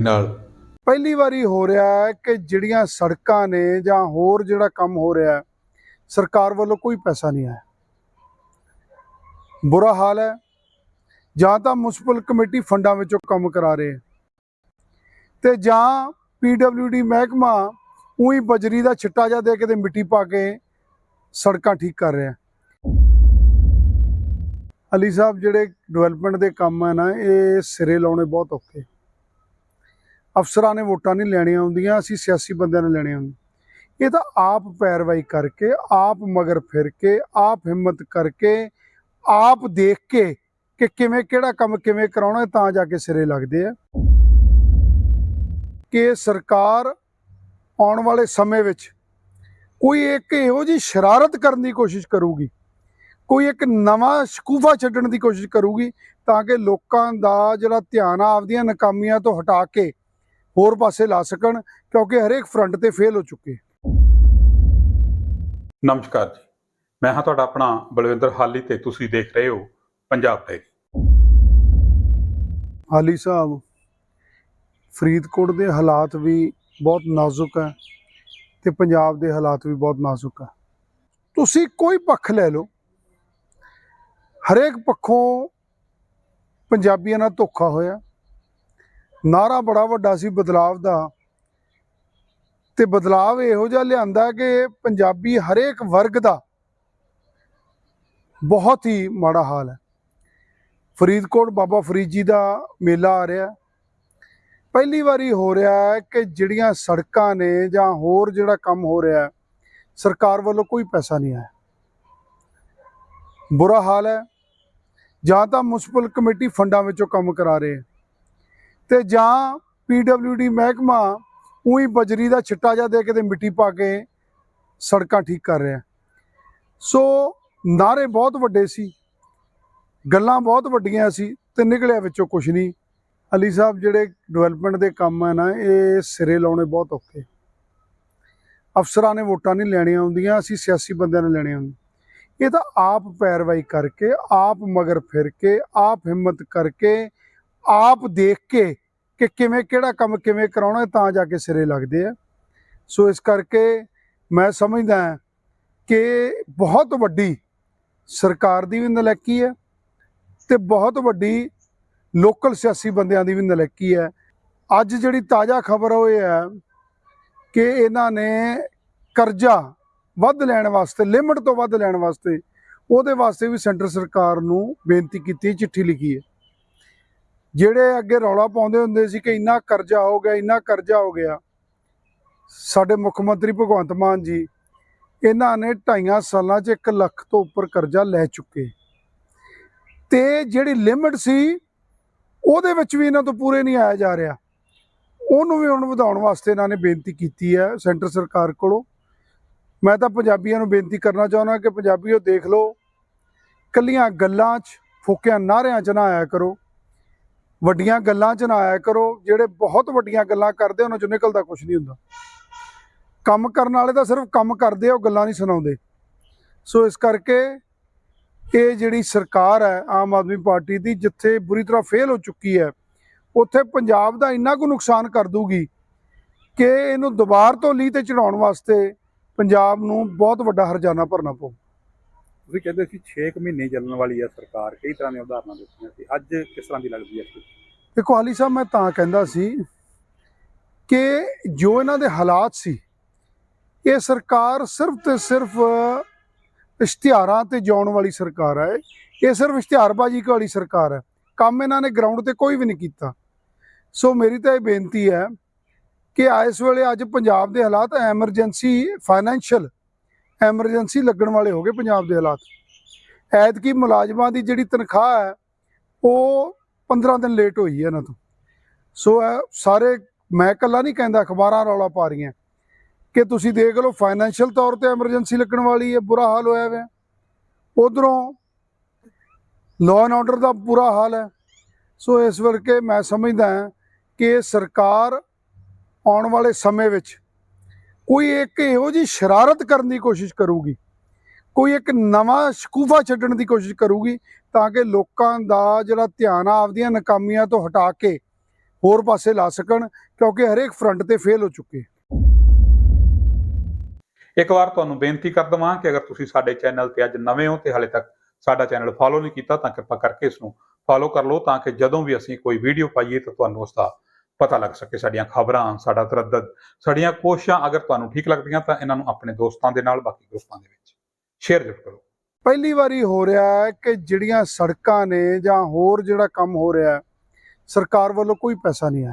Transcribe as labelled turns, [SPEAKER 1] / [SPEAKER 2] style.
[SPEAKER 1] ਨਾਲ।
[SPEAKER 2] ਪਹਿਲੀ ਵਾਰੀ ਹੋ ਰਿਹਾ ਹੈ ਕਿ ਜਿਹੜੀਆਂ ਸੜਕਾਂ ਨੇ ਜਾਂ ਹੋਰ ਜਿਹੜਾ ਕੰਮ ਹੋ ਰਿਹਾ ਹੈ, ਸਰਕਾਰ ਵੱਲੋਂ ਕੋਈ ਪੈਸਾ ਨਹੀਂ ਆਇਆ। ਬੁਰਾ ਹਾਲ ਹੈ। ਜਾਂ ਤਾਂ ਮਿਊਨਿਸਪਲ ਕਮੇਟੀ ਫੰਡਾਂ ਵਿੱਚੋਂ ਕੰਮ ਕਰਾ ਰਹੇ ਹੈ। ਤੇ ਜਾਂ ਪੀਡਬਲਯੂਡੀ ਮਹਿਕਮਾ ਉਹੀ ਬਜਰੀ ਦਾ ਛਿੱਟਾ ਜਿਹਾ ਦੇ ਕੇ ਤੇ ਮਿੱਟੀ ਪਾ ਕੇ ਸੜਕਾਂ ਠੀਕ ਕਰ ਰਿਹਾ ਅਲੀ ਸਾਹਿਬ, ਜਿਹੜੇ ਡਿਵੈਲਪਮੈਂਟ ਦੇ ਕੰਮ ਹੈ ਨਾ, ਇਹ ਸਿਰੇ ਲਾਉਣੇ ਬਹੁਤ ਔਖੇ। ਅਫਸਰਾਂ ਨੇ ਵੋਟਾਂ ਨਹੀਂ ਲੈਣੀਆਂ ਹੁੰਦੀਆਂ, ਅਸੀਂ ਸਿਆਸੀ ਬੰਦਿਆਂ ਨੇ ਲੈਣੀਆਂ ਹੁੰਦੀਆਂ। ਇਹ ਤਾਂ ਆਪ ਪੈਰਵਾਈ ਕਰਕੇ, ਆਪ ਮਗਰ ਫਿਰ ਕੇ, ਆਪ ਹਿੰਮਤ ਕਰਕੇ, ਆਪ ਦੇਖ ਕੇ ਕਿ ਕਿਵੇਂ ਕਿਹੜਾ ਕੰਮ ਕਿਵੇਂ ਕਰਾਉਣਾ, ਤਾਂ ਜਾ ਕੇ ਸਿਰੇ ਲੱਗਦੇ ਆ। ਕਿ ਸਰਕਾਰ ਆਉਣ ਵਾਲੇ ਸਮੇਂ ਵਿੱਚ ਕੋਈ ਇੱਕ ਇਹੋ ਜੀ ਸ਼ਰਾਰਤ ਕਰਨ ਦੀ ਕੋਸ਼ਿਸ਼ ਕਰੂਗੀ, ਕੋਈ ਇੱਕ ਨਵਾਂ ਸ਼ਕੂਫਾ ਛੱਡਣ ਦੀ ਕੋਸ਼ਿਸ਼ ਕਰੂਗੀ, ਤਾਂ ਕਿ ਲੋਕਾਂ ਦਾ ਜਿਹੜਾ ਧਿਆਨ ਆ, ਆਪਦੀਆਂ ਨਾਕਾਮੀਆਂ ਤੋਂ ਹਟਾ ਕੇ ਹੋਰ ਪਾਸੇ ਲਾ ਸਕਣ ਕਿਉਂਕਿ ਹਰੇਕ ਫਰੰਟ ਤੇ ਫੇਲ ਹੋ ਚੁੱਕੇ।
[SPEAKER 3] ਨਮਸਕਾਰ ਜੀ। ਮੈਂ ਹਾਂ ਤੁਹਾਡਾ ਆਪਣਾ ਬਲਵਿੰਦਰ ਹਾਲੀ ਤੇ ਤੁਸੀਂ ਦੇਖ ਰਹੇ ਹੋ ਪੰਜਾਬ ਡਾਇਰੀ
[SPEAKER 2] ਹਾਲੀ ਸਾਹਿਬ ਫਰੀਦਕੋਟ ਦੇ ਹਾਲਾਤ ਵੀ ਬਹੁਤ ਨਾਜ਼ੁਕ ਹੈ ਤੇ ਪੰਜਾਬ ਦੇ ਹਾਲਾਤ ਵੀ ਬਹੁਤ ਨਾਜ਼ੁਕ ਹੈ। ਤੁਸੀਂ ਕੋਈ ਪੱਖ ਲੈ ਲਓ। ਹਰੇਕ ਪੱਖੋਂ ਪੰਜਾਬੀਆਂ ਨਾਲ ਧੋਖਾ ਹੋਇਆ। ਨਾਰਾ ਬੜਾ ਵੱਡਾ ਸੀ ਬਦਲਾਵ ਦਾ। ਤੇ ਬਦਲਾਵ ਇਹੋ ਜਿਹਾ ਲਿਆਂਦਾ ਕਿ ਪੰਜਾਬੀ ਹਰੇਕ ਵਰਗ ਦਾ ਬਹੁਤ ਹੀ ਮਾੜਾ ਹਾਲ ਹੈ। ਫਰੀਦਕੋਟ ਬਾਬਾ ਫਰੀਦ ਜੀ ਦਾ ਮੇਲਾ ਆ ਰਿਹਾ ਪਹਿਲੀ ਵਾਰੀ ਹੋ ਰਿਹਾ ਹੈ ਕਿ ਜਿਹੜੀਆਂ ਸੜਕਾਂ ਨੇ ਜਾਂ ਹੋਰ ਜਿਹੜਾ ਕੰਮ ਹੋ ਰਿਹਾ ਹੈ, ਸਰਕਾਰ ਵੱਲੋਂ ਕੋਈ ਪੈਸਾ ਨਹੀਂ ਆਇਆ। ਬੁਰਾ ਹਾਲ ਹੈ। ਜਾਂ ਤਾਂ ਮਿਊਨਿਸਪਲ ਕਮੇਟੀ ਫੰਡਾਂ ਵਿੱਚੋਂ ਕੰਮ ਕਰਾ ਰਹੇ ਹੈ। ਤੇ ਜਾਂ ਪੀਡਬਲਯੂਡੀ ਮਹਿਕਮਾ ਉਹੀ ਬਜਰੀ ਦਾ ਛਿੱਟਾ ਜਿਹਾ ਦੇ ਕੇ ਤੇ ਮਿੱਟੀ ਪਾ ਕੇ ਸੜਕਾਂ ਠੀਕ ਕਰ ਰਿਹਾ। ਸੋ ਨਾਰੇ ਬਹੁਤ ਵੱਡੇ ਸੀ, ਗੱਲਾਂ ਬਹੁਤ ਵੱਡੀਆਂ ਸੀ ਤੇ ਨਿਕਲਿਆ ਵਿੱਚੋਂ ਕੁਝ ਨਹੀਂ। ਅਲੀ ਸਾਹਿਬ ਜਿਹੜੇ ਡਿਵੈਲਪਮੈਂਟ ਦੇ ਕੰਮ ਹੈ ਨਾ, ਇਹ ਸਿਰੇ ਲਾਉਣੇ ਬਹੁਤ ਔਖੇ। ਅਫਸਰਾਂ ਨੇ ਵੋਟਾਂ ਨਹੀਂ ਲੈਣੀਆਂ ਹੁੰਦੀਆਂ, ਅਸੀਂ ਸਿਆਸੀ ਬੰਦਿਆਂ ਨੇ ਲੈਣੀਆਂ ਹੁੰਦੀਆਂ। ਇਹ ਤਾਂ ਆਪ ਪੈਰਵਾਈ ਕਰਕੇ, ਆਪ ਮਗਰ ਫਿਰ ਕੇ, ਆਪ ਹਿੰਮਤ ਕਰਕੇ ਆਪ ਦੇਖ ਕੇ ਕਿ ਕਿਵੇਂ ਕਿਹੜਾ ਕੰਮ ਕਿਵੇਂ ਕਰਾਉਣਾ ਤਾਂ ਜਾ ਕੇ ਸਿਰੇ ਲੱਗਦੇ ਆ। ਸੋ ਇਸ ਕਰਕੇ ਮੈਂ ਸਮਝਦਾ ਕਿ ਬਹੁਤ ਵੱਡੀ ਸਰਕਾਰ ਦੀ ਵੀ ਨਲੈਕੀ ਹੈ ਤੇ ਬਹੁਤ ਵੱਡੀ ਲੋਕਲ ਸਿਆਸੀ ਬੰਦਿਆਂ ਦੀ ਵੀ ਨਲੈਕੀ ਹੈ। ਅੱਜ ਜਿਹੜੀ ਤਾਜ਼ਾ ਖਬਰ ਹੋਈ ਹੈ ਕਿ ਇਹਨਾਂ ਨੇ ਕਰਜ਼ਾ ਵੱਧ ਲੈਣ ਵਾਸਤੇ, ਲਿਮਟ ਤੋਂ ਵੱਧ ਲੈਣ ਵਾਸਤੇ ਉਹਦੇ ਵਾਸਤੇ ਵੀ ਸੈਂਟਰ ਸਰਕਾਰ ਨੂੰ ਬੇਨਤੀ ਕੀਤੀ, ਚਿੱਠੀ ਲਿਖੀ ਹੈ। ਜਿਹੜੇ ਅੱਗੇ ਰੌਲਾ ਪਾਉਂਦੇ ਹੁੰਦੇ ਸੀ ਕਿ ਇੰਨਾ ਕਰਜ਼ਾ ਹੋ ਗਿਆ, ਇੰਨਾ ਕਰਜ਼ਾ ਹੋ ਗਿਆ। ਸਾਡੇ ਮੁੱਖ ਮੰਤਰੀ ਭਗਵੰਤ ਮਾਨ ਜੀ ਇਹਨਾਂ ਨੇ ਢਾਈਆਂ ਸਾਲਾਂ 'ਚ 1 ਲੱਖ ਤੋਂ ਉੱਪਰ ਕਰਜ਼ਾ ਲੈ ਚੁੱਕੇ। ਤੇ ਜਿਹੜੀ ਲਿਮਟ ਸੀ, ਉਹਦੇ ਵਿੱਚ ਵੀ ਇਹਨਾਂ ਤੋਂ ਪੂਰੇ ਨਹੀਂ ਆਇਆ ਜਾ ਰਿਹਾ। ਉਹਨੂੰ ਵੀ ਹੁਣ ਵਧਾਉਣ ਵਾਸਤੇ ਇਹਨਾਂ ਨੇ ਬੇਨਤੀ ਕੀਤੀ ਹੈ ਸੈਂਟਰ ਸਰਕਾਰ ਕੋਲੋਂ। ਮੈਂ ਤਾਂ ਪੰਜਾਬੀਆਂ ਨੂੰ ਬੇਨਤੀ ਕਰਨਾ ਚਾਹੁੰਦਾ ਕਿ ਪੰਜਾਬੀਓ ਦੇਖ ਲਓ ਕੱਲੀਆਂ ਗੱਲਾਂ 'ਚ, ਫੋਕਿਆਂ ਨਾਰਿਆਂ 'ਚ ਨਾ ਆਇਆ ਕਰੋ। ਵੱਡੀਆਂ ਗੱਲਾਂ 'ਚ ਨਾ ਆਇਆ ਕਰੋ, ਜਿਹੜੇ ਬਹੁਤ ਵੱਡੀਆਂ ਗੱਲਾਂ ਕਰਦੇ ਉਹਨਾਂ 'ਚੋਂ ਨਿਕਲਦਾ ਕੁਝ ਨਹੀਂ ਹੁੰਦਾ। ਕੰਮ ਕਰਨ ਵਾਲੇ ਤਾਂ ਸਿਰਫ ਕੰਮ ਕਰਦੇ ਆ, ਉਹ ਗੱਲਾਂ ਨਹੀਂ ਸੁਣਾਉਂਦੇ। ਸੋ ਇਸ ਕਰਕੇ ਇਹ ਜਿਹੜੀ ਸਰਕਾਰ ਹੈ, ਆਮ ਆਦਮੀ ਪਾਰਟੀ ਦੀ, ਜਿੱਥੇ ਬੁਰੀ ਤਰ੍ਹਾਂ ਫੇਲ ਹੋ ਚੁੱਕੀ ਹੈ, ਉੱਥੇ ਪੰਜਾਬ ਦਾ ਇੰਨਾ ਕੁ ਨੁਕਸਾਨ ਕਰ ਦੂਗੀ ਕਿ ਇਹਨੂੰ ਦੁਬਾਰ ਤੋਂ ਲੀਹ ਤੇ ਚੜਾਉਣ ਵਾਸਤੇ ਪੰਜਾਬ ਨੂੰ ਬਹੁਤ ਵੱਡਾ ਹਰਜਾਨਾ ਭਰਨਾ ਪਊ।
[SPEAKER 3] ਤੁਸੀਂ ਕਹਿੰਦੇ ਸੀ 6 ਮਹੀਨੇ ਚੱਲਣ ਵਾਲੀ ਹੈ ਸਰਕਾਰ, ਕਈ ਤਰ੍ਹਾਂ ਦੀਆਂ ਉਦਾਹਰਨਾਂ ਦਿੱਤੀਆਂ ਸੀ। ਅੱਜ ਕਿਸ ਤਰ੍ਹਾਂ ਦੀ ਲੱਗਦੀ ਹੈ
[SPEAKER 2] ਦੇਖੋ ਹਾਲੀ ਸਾਹਿਬ, ਮੈਂ ਤਾਂ ਕਹਿੰਦਾ ਸੀ ਕਿ ਜੋ ਇਹਨਾਂ ਦੇ ਹਾਲਾਤ ਸੀ, ਇਹ ਸਰਕਾਰ ਸਿਰਫ ਤੇ ਸਿਰਫ ਇਸ਼ਤਿਹਾਰਾਂ ਤੇ ਜਾਣ ਵਾਲੀ ਸਰਕਾਰ ਹੈ ਇਹ। ਸਿਰਫ ਇਸ਼ਤਿਹਾਰਬਾਜ਼ੀ ਵਾਲੀ ਸਰਕਾਰ ਹੈ ਕੰਮ ਇਹਨਾਂ ਨੇ ਗਰਾਊਂਡ ਤੇ ਕੋਈ ਵੀ ਨਹੀਂ ਕੀਤਾ। ਸੋ ਮੇਰੀ ਤਾਂ ਇਹ ਬੇਨਤੀ ਹੈ ਕਿ ਇਸ ਵੇਲੇ ਅੱਜ ਪੰਜਾਬ ਦੇ ਹਾਲਾਤ ਐਮਰਜੈਂਸੀ ਫਾਈਨੈਂਸ਼ੀਅਲ ਐਮਰਜੈਂਸੀ ਲੱਗਣ ਵਾਲੇ ਹੋ ਗਏ ਪੰਜਾਬ ਦੇ ਹਾਲਾਤ। ਐਤਕੀ ਮੁਲਾਜ਼ਮਾਂ ਦੀ ਜਿਹੜੀ ਤਨਖਾਹ ਹੈ, ਉਹ 15 ਦਿਨ ਲੇਟ ਹੋਈ ਹੈ ਇਹਨਾਂ ਤੋਂ। ਸੋ ਇਹ ਸਾਰੇ, ਮੈਂ ਇਕੱਲਾ ਨਹੀਂ ਕਹਿੰਦਾ, ਅਖਬਾਰਾਂ ਰੌਲਾ ਪਾ ਰਹੀਆਂ। ਕਿ ਤੁਸੀਂ ਦੇਖ ਲਓ ਫਾਈਨੈਂਸ਼ੀਅਲ ਤੌਰ ਤੇ ਐਮਰਜੈਂਸੀ ਲੱਗਣ ਵਾਲੀ ਹੈ, ਬੁਰਾ ਹਾਲ ਹੋਇਆ ਹੋਇਆ। ਉਧਰੋਂ ਲਾਅ ਐਂਡ ਆਰਡਰ ਦਾ ਬੁਰਾ ਹਾਲ ਹੈ। ਸੋ ਇਸ ਕਰਕੇ ਮੈਂ ਸਮਝਦਾ ਕਿ ਸਰਕਾਰ ਆਉਣ ਵਾਲੇ ਸਮੇਂ ਵਿੱਚ ਕੋਈ ਇੱਕ ਇਹੋ ਜੀ ਸ਼ਰਾਰਤ ਕਰਨ ਦੀ ਕੋਸ਼ਿਸ਼ ਕਰੂਗੀ, ਕੋਈ ਇੱਕ ਨਵਾਂ ਸ਼ਕੂਫਾ ਛੱਡਣ ਦੀ ਕੋਸ਼ਿਸ਼ ਕਰੂਗੀ ਤਾਂ ਕਿ ਲੋਕਾਂ ਦਾ ਜਿਹੜਾ ਧਿਆਨ ਆ ਆਪਦੀਆਂ ਨਾਕਾਮੀਆਂ ਤੋਂ ਹਟਾ ਕੇ ਹੋਰ ਪਾਸੇ ਲਾ ਸਕਣ, ਕਿਉਂਕਿ ਹਰੇਕ ਫਰੰਟ ਤੇ ਫੇਲ ਹੋ ਚੁੱਕੇ
[SPEAKER 3] ਇੱਕ ਵਾਰ ਤੁਹਾਨੂੰ ਬੇਨਤੀ ਕਰ ਦਵਾਂ ਕਿ ਅਗਰ ਤੁਸੀਂ ਸਾਡੇ ਚੈਨਲ ਤੇ ਅੱਜ ਨਵੇਂ ਹੋ ਤੇ ਹਾਲੇ ਤੱਕ ਸਾਡਾ ਚੈਨਲ ਫਾਲੋ ਨਹੀਂ ਕੀਤਾ ਤਾਂ ਕਿਰਪਾ ਕਰਕੇ ਇਸ ਨੂੰ ਫਾਲੋ ਕਰ ਲਓ ਤਾਂ ਕਿ ਜਦੋਂ ਵੀ ਅਸੀਂ ਕੋਈ ਵੀਡੀਓ ਪਾਈਏ ਤਾਂ ਤੁਹਾਨੂੰ ਉਸ ਦਾ ਪਤਾ ਲੱਗ ਸਕੇ ਸਾਡੀਆਂ ਖਬਰਾਂ, ਸਾਡਾ ਤਰੱਦਦ, ਸਾਡੀਆਂ ਕੋਸ਼ਿਸ਼ਾਂ ਅਗਰ ਤੁਹਾਨੂੰ ਠੀਕ ਲੱਗਦੀਆਂ ਤਾਂ ਇਹਨਾਂ ਨੂੰ ਆਪਣੇ ਦੋਸਤਾਂ ਦੇ ਨਾਲ, ਬਾਕੀ ਗਰੁੱਪਾਂ ਦੇ ਵਿੱਚ ਸ਼ੇਅਰ ਜ਼ਰੂਰ ਕਰੋ।
[SPEAKER 2] ਪਹਿਲੀ ਵਾਰੀ ਹੋ ਰਿਹਾ ਹੈ ਕਿ ਜਿਹੜੀਆਂ ਸੜਕਾਂ ਨੇ ਜਾਂ ਹੋਰ ਜਿਹੜਾ ਕੰਮ ਹੋ ਰਿਹਾ ਹੈ, ਸਰਕਾਰ ਵੱਲੋਂ ਕੋਈ ਪੈਸਾ ਨਹੀਂ ਆਇਆ।